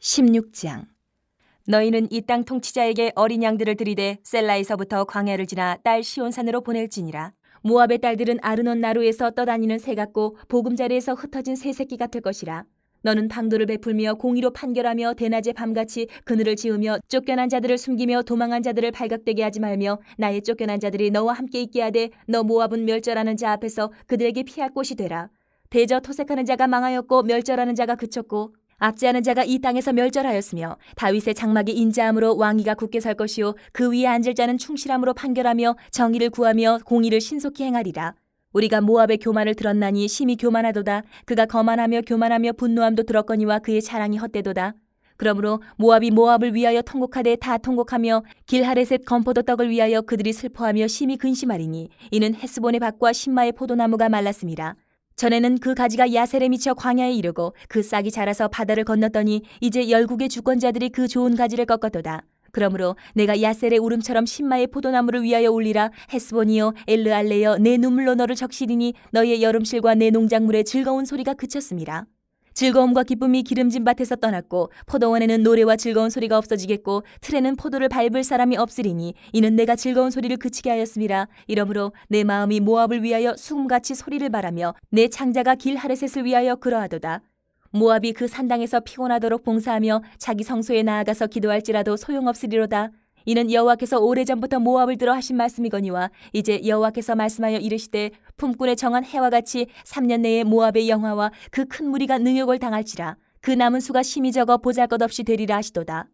16장 너희는 이 땅 통치자에게 어린 양들을 들이대 셀라에서부터 광야를 지나 딸 시온산으로 보낼지니라. 모압의 딸들은 아르논 나루에서 떠다니는 새 같고 보금자리에서 흩어진 새 새끼 같을 것이라. 너는 방도를 베풀며 공의로 판결하며 대낮에 밤같이 그늘을 지으며 쫓겨난 자들을 숨기며 도망한 자들을 발각되게 하지 말며 나의 쫓겨난 자들이 너와 함께 있게 하되 너 모압은 멸절하는 자 앞에서 그들에게 피할 곳이 되라. 대저 토색하는 자가 망하였고 멸절하는 자가 그쳤고 압제하는 자가 이 땅에서 멸절하였으며 다윗의 장막이 인자함으로 왕위가 굳게 설 것이요 그 위에 앉을 자는 충실함으로 판결하며 정의를 구하며 공의를 신속히 행하리라. 우리가 모압의 교만을 들었나니 심히 교만하도다. 그가 거만하며 교만하며 분노함도 들었거니와 그의 자랑이 헛되도다. 그러므로 모압이 모압을 위하여 통곡하되 다 통곡하며 길하레셋 건포도 떡을 위하여 그들이 슬퍼하며 심히 근심하리니 이는 헤스본의 밭과 신마의 포도나무가 말랐음이라 전에는 그 가지가 야셀에 미쳐 광야에 이르고 그 싹이 자라서 바다를 건넜더니 이제 열국의 주권자들이 그 좋은 가지를 꺾었도다. 그러므로 내가 야셀의 울음처럼 신마의 포도나무를 위하여 울리라 헤스본이여 엘르알레여 내 눈물로 너를 적시리니 너의 여름실과 내 농작물의 즐거운 소리가 그쳤습니다. 즐거움과 기쁨이 기름진 밭에서 떠났고 포도원에는 노래와 즐거운 소리가 없어지겠고 틀에는 포도를 밟을 사람이 없으리니 이는 내가 즐거운 소리를 그치게 하였음이라 이러므로 내 마음이 모압을 위하여 수금같이 소리를 바라며 내 창자가 길 하레셋을 위하여 그러하도다. 모압이 그 산당에서 피곤하도록 봉사하며 자기 성소에 나아가서 기도할지라도 소용없으리로다 이는 여호와께서 오래전부터 모압을 들어 하신 말씀이거니와 이제 여호와께서 말씀하여 이르시되 품꾼의 정한 해와 같이 3년 내에 모압의 영화와 그 큰 무리가 능욕을 당할지라. 그 남은 수가 심히 적어 보잘것없이 되리라 하시도다